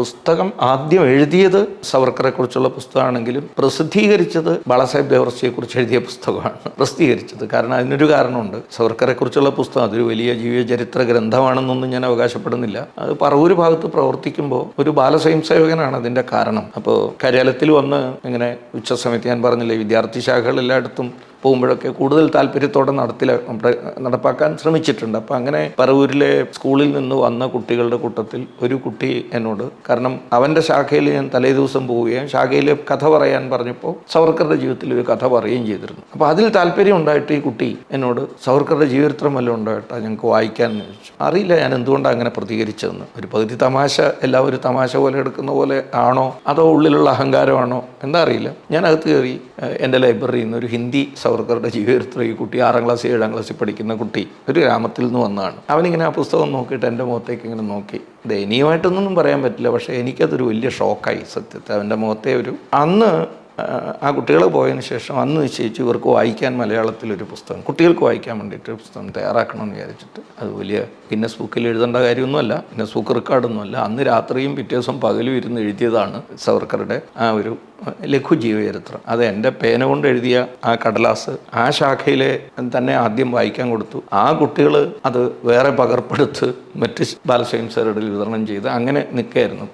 പുസ്തകം ആദ്യം എഴുതിയത് സവർക്കറെ കുറിച്ചുള്ള പുസ്തകമാണെങ്കിലും പ്രസിദ്ധീകരിച്ചത് ബാളാസാഹിബ് കുറിച്ച് എഴുതിയ പുസ്തകമാണ് പ്രസിദ്ധീകരിച്ചത്. കാരണം അതിനൊരു കാരണമുണ്ട്. സവർക്കറെ കുറിച്ചുള്ള പുസ്തകം അതൊരു വലിയ ജീവചരിത്ര ഗ്രന്ഥമാണെന്നൊന്നും ഞാൻ അവകാശപ്പെടുന്നില്ല. അത് പറവൂർ ഭാഗത്ത് പ്രവർത്തിക്കുമ്പോൾ ഒരു ബാലസ്വയം സേവകനാണ് അതിന്റെ കാരണം. അപ്പോൾ കാര്യാലയത്തിൽ വന്ന് ഇങ്ങനെ ഉച്ചസമയത്ത് ഞാൻ പറഞ്ഞില്ലേ വിദ്യാർത്ഥി ശാഖകൾ എല്ലായിടത്തും പോകുമ്പോഴൊക്കെ കൂടുതൽ താല്പര്യത്തോടെ നടത്തില നടപ്പാക്കാൻ ശ്രമിച്ചിട്ടുണ്ട്. അപ്പം അങ്ങനെ പറവൂരിലെ സ്കൂളിൽ നിന്ന് വന്ന കുട്ടികളുടെ കൂട്ടത്തിൽ ഒരു കുട്ടി എന്നോട് കാരണം അവന്റെ ശാഖയിൽ ഞാൻ തലേ ദിവസം പോവുകയും ശാഖയിൽ കഥ പറയാൻ പറഞ്ഞപ്പോൾ സവർക്കറുടെ ജീവിതത്തിൽ ഒരു കഥ പറയുകയും ചെയ്തിരുന്നു. അപ്പോൾ അതിൽ താല്പര്യം ഉണ്ടായിട്ട് ഈ കുട്ടി എന്നോട് സവർക്കറുടെ ജീവിതം വല്ലതും ഉണ്ടായിട്ടാ ഞങ്ങൾക്ക് വായിക്കാൻ? ചോദിച്ചു. അറിയില്ല ഞാൻ എന്തുകൊണ്ടാണ് അങ്ങനെ പ്രതികരിച്ചതെന്ന്. ഒരു പകുതി തമാശ എല്ലാവരും തമാശ പോലെ എടുക്കുന്ന പോലെ ആണോ? അതോ ഉള്ളിലുള്ള അഹങ്കാരമാണോ? എന്താ അറിയില്ല. ഞാൻ അകത്ത് കയറി എന്റെ ലൈബ്രറിയിൽ നിന്ന് ഒരു ഹിന്ദി സവർക്കറുടെ ജീവിതത്തിൽ ഈ കുട്ടി ആറാം ക്ലാസ് ഏഴാം ക്ലാസ്സിൽ പഠിക്കുന്ന കുട്ടി ഒരു ഗ്രാമത്തിൽ നിന്ന് വന്നതാണ്. അവനിങ്ങനെ ആ പുസ്തകം നോക്കിയിട്ട് എന്റെ മുഖത്തേക്ക് ഇങ്ങനെ നോക്കി. ദയനീയമായിട്ടൊന്നും പറയാൻ പറ്റില്ല പക്ഷേ എനിക്കതൊരു വലിയ ഷോക്കായി സത്യത്തെ അവന്റെ മുഖത്തെ ഒരു അന്ന് ആ, കുട്ടികൾ പോയതിന് ശേഷം അന്ന് നിശ്ചയിച്ചു ഇവർക്ക് വായിക്കാൻ മലയാളത്തിലൊരു പുസ്തകം കുട്ടികൾക്ക് വായിക്കാൻ വേണ്ടിയിട്ട് പുസ്തകം തയ്യാറാക്കണമെന്ന് വിചാരിച്ചിട്ട് അത് വലിയ ഗിന്നസ് ബുക്കിൽ എഴുതേണ്ട കാര്യമൊന്നുമല്ല ഗിന്നസ് ബുക്ക് റെക്കോർഡൊന്നുമല്ല അന്ന് രാത്രിയും പിറ്റേ ദിവസം പകലും ഇരുന്ന് എഴുതിയതാണ് സവർക്കറുടെ ആ ഒരു ലഘു ജീവചരിത്രം. അത് എന്റെ പേന കൊണ്ട് എഴുതിയ ആ കടലാസ് ആ ശാഖയിലെ തന്നെ ആദ്യം വായിക്കാൻ കൊടുത്തു. ആ കുട്ടികൾ അത് വേറെ പകർപ്പെടുത്ത് മറ്റ് ബാലസ്വയം സാറുടെ വിതരണം ചെയ്ത് അങ്ങനെ നിൽക്കുകയായിരുന്നു.